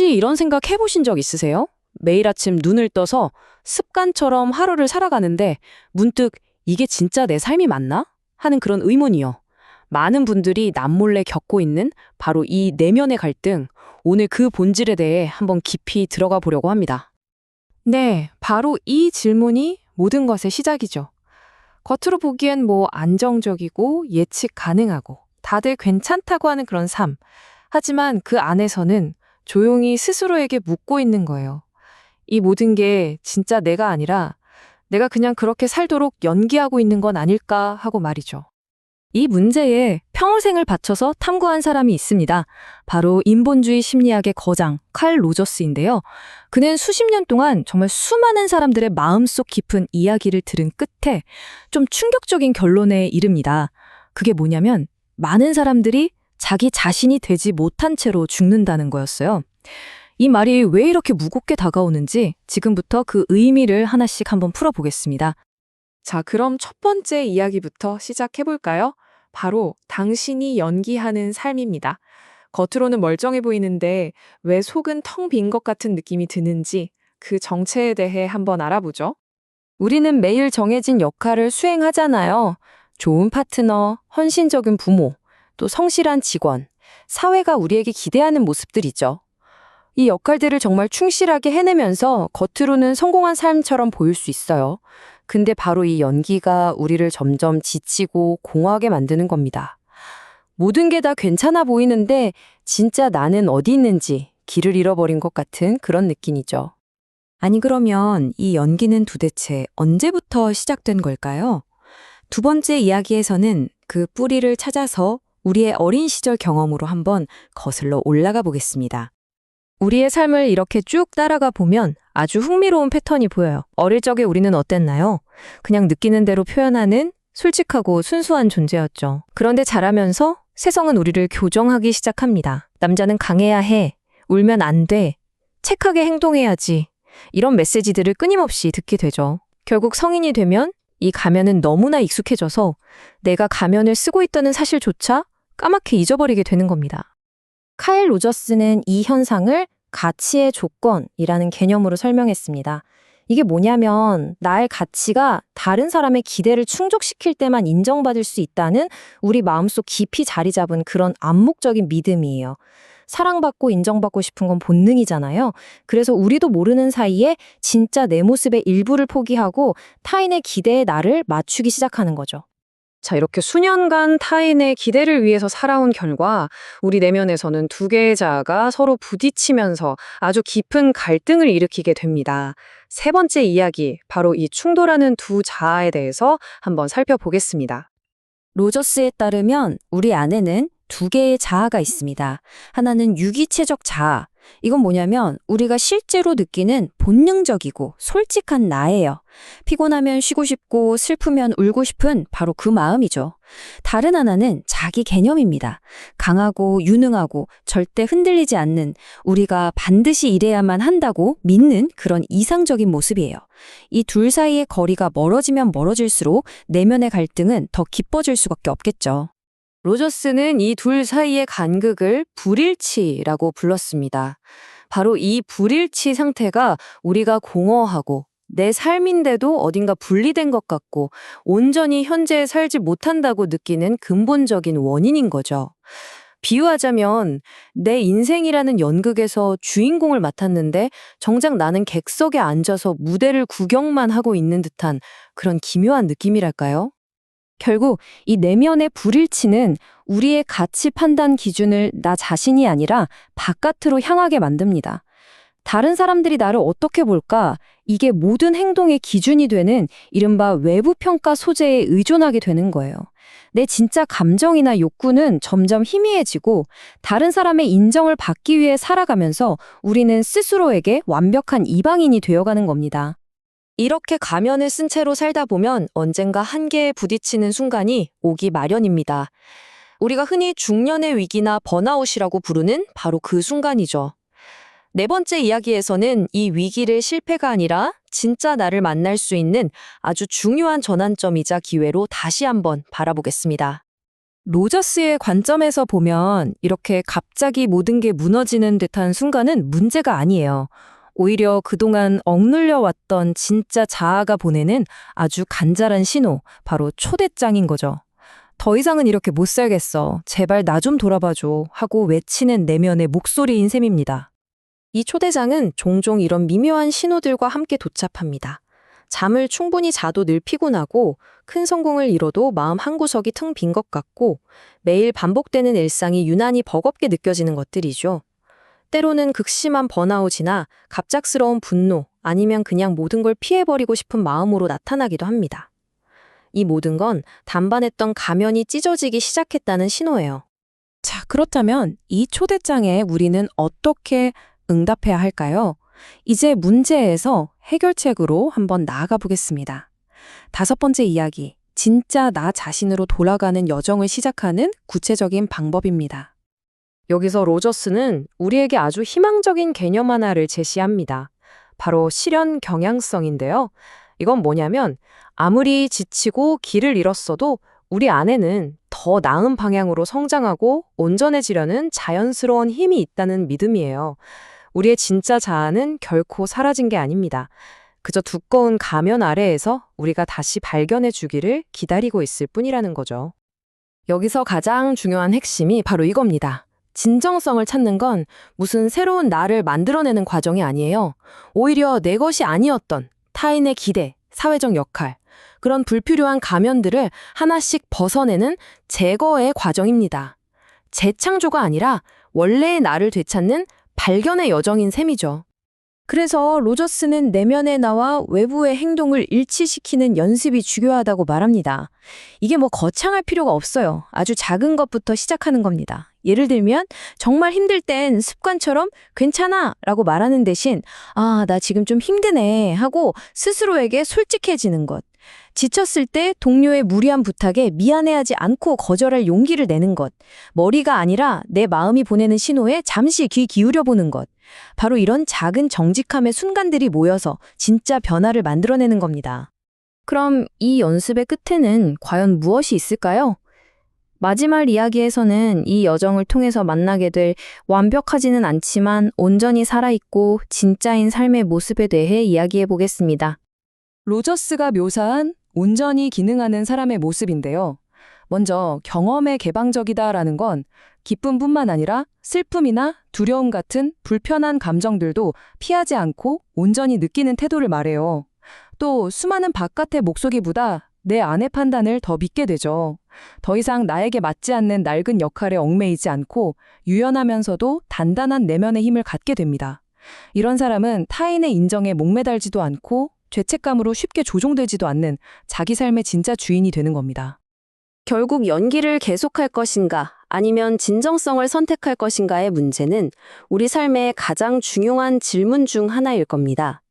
혹시 이런 생각 해보신 적 있으세요? 매일 아침 눈을 떠서 습관처럼 하루를 살아가는데 문득 이게 진짜 내 삶이 맞나? 하는 그런 의문이요. 많은 분들이 남몰래 겪고 있는 바로 이 내면의 갈등, 오늘 그 본질에 대해 한번 깊이 들어가 보려고 합니다. 네, 바로 이 질문이 모든 것의 시작이죠. 겉으로 보기엔 뭐 안정적이고 예측 가능하고 다들 괜찮다고 하는 그런 삶. 하지만 그 안에서는 조용히 스스로에게 묻고 있는 거예요. 이 모든 게 진짜 내가 아니라 내가 그냥 그렇게 살도록 연기하고 있는 건 아닐까 하고 말이죠. 이 문제에 평생을 바쳐서 탐구한 사람이 있습니다. 바로 인본주의 심리학의 거장 칼 로저스인데요. 그는 수십 년 동안 정말 수많은 사람들의 마음속 깊은 이야기를 들은 끝에 좀 충격적인 결론에 이릅니다. 그게 뭐냐면 많은 사람들이 자기 자신이 되지 못한 채로 죽는다는 거였어요. 이 말이 왜 이렇게 무겁게 다가오는지 지금부터 그 의미를 하나씩 한번 풀어보겠습니다. 자, 그럼 첫 번째 이야기부터 시작해볼까요? 바로 당신이 연기하는 삶입니다. 겉으로는 멀쩡해 보이는데 왜 속은 텅 빈 것 같은 느낌이 드는지 그 정체에 대해 한번 알아보죠. 우리는 매일 정해진 역할을 수행하잖아요. 좋은 파트너, 헌신적인 부모, 또 성실한 직원, 사회가 우리에게 기대하는 모습들이죠. 이 역할들을 정말 충실하게 해내면서 겉으로는 성공한 삶처럼 보일 수 있어요. 근데 바로 이 연기가 우리를 점점 지치고 공허하게 만드는 겁니다. 모든 게 다 괜찮아 보이는데 진짜 나는 어디 있는지 길을 잃어버린 것 같은 그런 느낌이죠. 아니 그러면 이 연기는 도대체 언제부터 시작된 걸까요? 두 번째 이야기에서는 그 뿌리를 찾아서 우리의 어린 시절 경험으로 한번 거슬러 올라가 보겠습니다. 우리의 삶을 이렇게 쭉 따라가 보면 아주 흥미로운 패턴이 보여요. 어릴 적에 우리는 어땠나요? 그냥 느끼는 대로 표현하는 솔직하고 순수한 존재였죠. 그런데 자라면서 세상은 우리를 교정하기 시작합니다. 남자는 강해야 해. 울면 안 돼. 책하게 행동해야지. 이런 메시지들을 끊임없이 듣게 되죠. 결국 성인이 되면 이 가면은 너무나 익숙해져서 내가 가면을 쓰고 있다는 사실조차 까맣게 잊어버리게 되는 겁니다. 카일 로저스는 이 현상을 가치의 조건이라는 개념으로 설명했습니다. 이게 뭐냐면 나의 가치가 다른 사람의 기대를 충족시킬 때만 인정받을 수 있다는 우리 마음속 깊이 자리 잡은 그런 암묵적인 믿음이에요. 사랑받고 인정받고 싶은 건 본능이잖아요. 그래서 우리도 모르는 사이에 진짜 내 모습의 일부를 포기하고 타인의 기대에 나를 맞추기 시작하는 거죠. 자, 이렇게 수년간 타인의 기대를 위해서 살아온 결과 우리 내면에서는 두 개의 자아가 서로 부딪히면서 아주 깊은 갈등을 일으키게 됩니다. 세 번째 이야기, 바로 이 충돌하는 두 자아에 대해서 한번 살펴보겠습니다. 로저스에 따르면 우리 안에는 두 개의 자아가 있습니다. 하나는 유기체적 자아. 이건 뭐냐면 우리가 실제로 느끼는 본능적이고 솔직한 나예요. 피곤하면 쉬고 싶고 슬프면 울고 싶은 바로 그 마음이죠. 다른 하나는 자기 개념입니다. 강하고 유능하고 절대 흔들리지 않는 우리가 반드시 이래야만 한다고 믿는 그런 이상적인 모습이에요. 이 둘 사이의 거리가 멀어지면 멀어질수록 내면의 갈등은 더 깊어질 수밖에 없겠죠. 로저스는 이 둘 사이의 간극을 불일치라고 불렀습니다. 바로 이 불일치 상태가 우리가 공허하고 내 삶인데도 어딘가 분리된 것 같고 온전히 현재에 살지 못한다고 느끼는 근본적인 원인인 거죠. 비유하자면 내 인생이라는 연극에서 주인공을 맡았는데 정작 나는 객석에 앉아서 무대를 구경만 하고 있는 듯한 그런 기묘한 느낌이랄까요? 결국 이 내면의 불일치는 우리의 가치 판단 기준을 나 자신이 아니라 바깥으로 향하게 만듭니다. 다른 사람들이 나를 어떻게 볼까? 이게 모든 행동의 기준이 되는 이른바 외부 평가 소재에 의존하게 되는 거예요. 내 진짜 감정이나 욕구는 점점 희미해지고 다른 사람의 인정을 받기 위해 살아가면서 우리는 스스로에게 완벽한 이방인이 되어가는 겁니다. 이렇게 가면을 쓴 채로 살다 보면 언젠가 한계에 부딪히는 순간이 오기 마련입니다. 우리가 흔히 중년의 위기나 번아웃이라고 부르는 바로 그 순간이죠. 네 번째 이야기에서는 이 위기를 실패가 아니라 진짜 나를 만날 수 있는 아주 중요한 전환점이자 기회로 다시 한번 바라보겠습니다. 로저스의 관점에서 보면 이렇게 갑자기 모든 게 무너지는 듯한 순간은 문제가 아니에요. 오히려 그동안 억눌려 왔던 진짜 자아가 보내는 아주 간절한 신호, 바로 초대장인 거죠. 더 이상은 이렇게 못 살겠어. 제발 나 좀 돌아봐줘. 하고 외치는 내면의 목소리인 셈입니다. 이 초대장은 종종 이런 미묘한 신호들과 함께 도착합니다. 잠을 충분히 자도 늘 피곤하고 큰 성공을 이뤄도 마음 한구석이 텅 빈 것 같고 매일 반복되는 일상이 유난히 버겁게 느껴지는 것들이죠. 때로는 극심한 번아웃이나 갑작스러운 분노 아니면 그냥 모든 걸 피해버리고 싶은 마음으로 나타나기도 합니다. 이 모든 건 단반했던 가면이 찢어지기 시작했다는 신호예요. 자, 그렇다면 이 초대장에 우리는 어떻게 응답해야 할까요? 이제 문제에서 해결책으로 한번 나아가 보겠습니다. 다섯 번째 이야기. 진짜 나 자신으로 돌아가는 여정을 시작하는 구체적인 방법입니다. 여기서 로저스는 우리에게 아주 희망적인 개념 하나를 제시합니다. 바로 실현 경향성인데요. 이건 뭐냐면 아무리 지치고 길을 잃었어도 우리 안에는 더 나은 방향으로 성장하고 온전해지려는 자연스러운 힘이 있다는 믿음이에요. 우리의 진짜 자아는 결코 사라진 게 아닙니다. 그저 두꺼운 가면 아래에서 우리가 다시 발견해 주기를 기다리고 있을 뿐이라는 거죠. 여기서 가장 중요한 핵심이 바로 이겁니다. 진정성을 찾는 건 무슨 새로운 나를 만들어내는 과정이 아니에요. 오히려 내 것이 아니었던 타인의 기대, 사회적 역할, 그런 불필요한 가면들을 하나씩 벗어내는 제거의 과정입니다. 재창조가 아니라 원래의 나를 되찾는 발견의 여정인 셈이죠. 그래서 로저스는 내면의 나와 외부의 행동을 일치시키는 연습이 중요하다고 말합니다. 이게 뭐 거창할 필요가 없어요. 아주 작은 것부터 시작하는 겁니다. 예를 들면 정말 힘들 땐 습관처럼 괜찮아 라고 말하는 대신 아, 나 지금 좀 힘드네 하고 스스로에게 솔직해지는 것. 지쳤을 때 동료의 무리한 부탁에 미안해하지 않고 거절할 용기를 내는 것. 머리가 아니라 내 마음이 보내는 신호에 잠시 귀 기울여 보는 것. 바로 이런 작은 정직함의 순간들이 모여서 진짜 변화를 만들어내는 겁니다. 그럼 이 연습의 끝에는 과연 무엇이 있을까요? 마지막 이야기에서는 이 여정을 통해서 만나게 될 완벽하지는 않지만 온전히 살아있고 진짜인 삶의 모습에 대해 이야기해 보겠습니다. 로저스가 묘사한 온전히 기능하는 사람의 모습인데요. 먼저 경험에 개방적이다라는 건 기쁨뿐만 아니라 슬픔이나 두려움 같은 불편한 감정들도 피하지 않고 온전히 느끼는 태도를 말해요. 또 수많은 바깥의 목소리보다 내 안의 판단을 더 믿게 되죠. 더 이상 나에게 맞지 않는 낡은 역할에 얽매이지 않고 유연하면서도 단단한 내면의 힘을 갖게 됩니다. 이런 사람은 타인의 인정에 목매달지도 않고 죄책감으로 쉽게 조종되지도 않는 자기 삶의 진짜 주인이 되는 겁니다. 결국 연기를 계속할 것인가 아니면 진정성을 선택할 것인가의 문제는 우리 삶의 가장 중요한 질문 중 하나일 겁니다.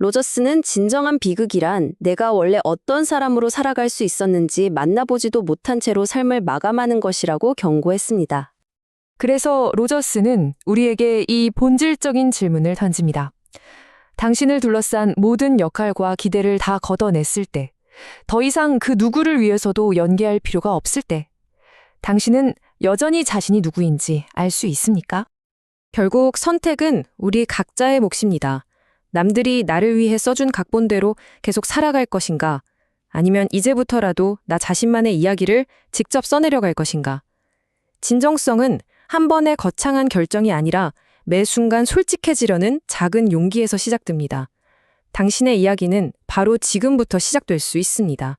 로저스는 진정한 비극이란 내가 원래 어떤 사람으로 살아갈 수 있었는지 만나보지도 못한 채로 삶을 마감하는 것이라고 경고했습니다. 그래서 로저스는 우리에게 이 본질적인 질문을 던집니다. 당신을 둘러싼 모든 역할과 기대를 다 걷어냈을 때, 더 이상 그 누구를 위해서도 연기할 필요가 없을 때, 당신은 여전히 자신이 누구인지 알 수 있습니까? 결국 선택은 우리 각자의 몫입니다. 남들이 나를 위해 써준 각본대로 계속 살아갈 것인가, 아니면 이제부터라도 나 자신만의 이야기를 직접 써내려갈 것인가. 진정성은 한 번의 거창한 결정이 아니라 매 순간 솔직해지려는 작은 용기에서 시작됩니다. 당신의 이야기는 바로 지금부터 시작될 수 있습니다.